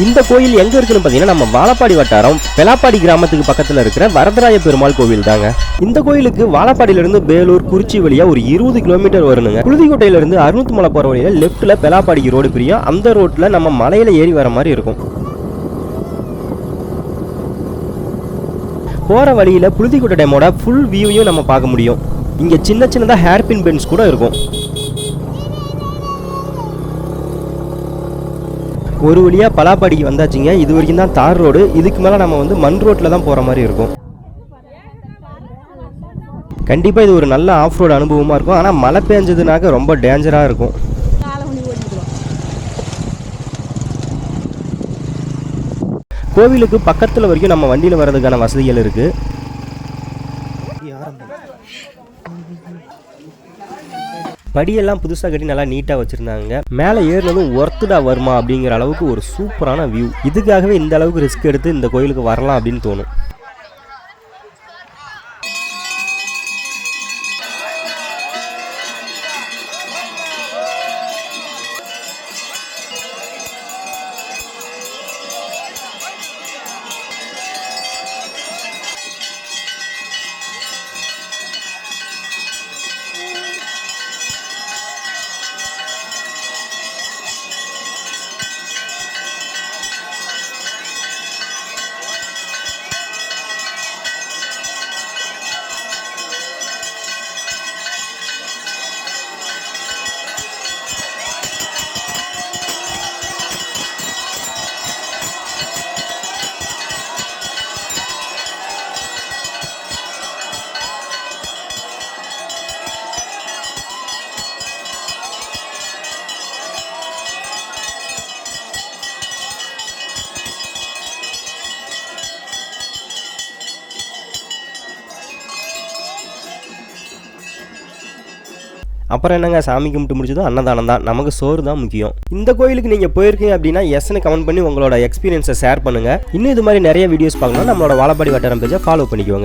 இந்த கோயில் எங்க இருக்குன்னு பாத்தீங்கன்னா நம்ம வாழப்பாடி வட்டாரம் பெலாப்பாடி கிராமத்துக்கு பக்கத்துல இருக்கிற வரதராய பெருமாள் கோவில் தாங்க. இந்த கோயிலுக்கு வாழப்பாடியில இருந்து பேலூர் குறிச்சி வழியா ஒரு இருபது கிலோமீட்டர் வரணுங்க புழுதிக்கோட்டையில இருந்து அறுநூத்தி மலை போற வழியில லெப்ட்ல பெலாப்பாடிக்கு ரோடு பிரியும். அந்த ரோட்ல நம்ம மலையில ஏறி வர மாதிரி இருக்கும். போற வழியில புழுதிக்கோட்டை டேமோட ஃபுல் வியூவையும் நம்ம பார்க்க முடியும். இங்க சின்ன சின்னதா ஹேர்பின் பென்ஸ் கூட இருக்கும். ஒரு வழியாக பலாப்பாடிக்கு வந்தாச்சுங்க. இது வரைக்கும் தான் தார் ரோடு. இதுக்கு மேலே நம்ம வந்து மண் ரோட்டில் தான் போகிற மாதிரி இருக்கும். கண்டிப்பாக இது ஒரு நல்ல ஆஃப் ரோடு அனுபவமாக இருக்கும். ஆனால் மழை பெஞ்சதுனாக்க ரொம்ப டேஞ்சராக இருக்கும். கோவிலுக்கு பக்கத்தில் வரைக்கும் நம்ம வண்டியில் வர்றதுக்கான வசதிகள் இருக்குது படியெல்லாம் புதுசாக கட்டி நல்லா நீட்டாக வச்சுருந்தாங்க. மேலே ஏறினதும் ஒர்த்துடா வருமா அப்படிங்கிற அளவுக்கு ஒரு சூப்பரான வியூ இதுக்காகவே இந்த அளவுக்கு ரிஸ்க் எடுத்து இந்த கோயிலுக்கு வரலாம் அப்படின்னு தோணும். அப்புறம் என்னங்க சாமி கும்பிட்டு முடிச்சதும் அன்னதானம் தான். நமக்கு சோறு தான் முக்கியம். இந்த கோயிலுக்கு நீங்கள் போயிருக்கீங்க அப்படின்னா எஸ்ன்னு கமெண்ட் பண்ணி உங்களோட எக்ஸ்பீரியன்ஸை ஷேர் பண்ணுங்கள் இன்னும் இது மாதிரி நிறைய வீடியோஸ் பார்க்கணும் நம்மளோட வாழப்பாடி வட்டாரம் பேஜை ஃபாலோ பண்ணிக்கோங்க.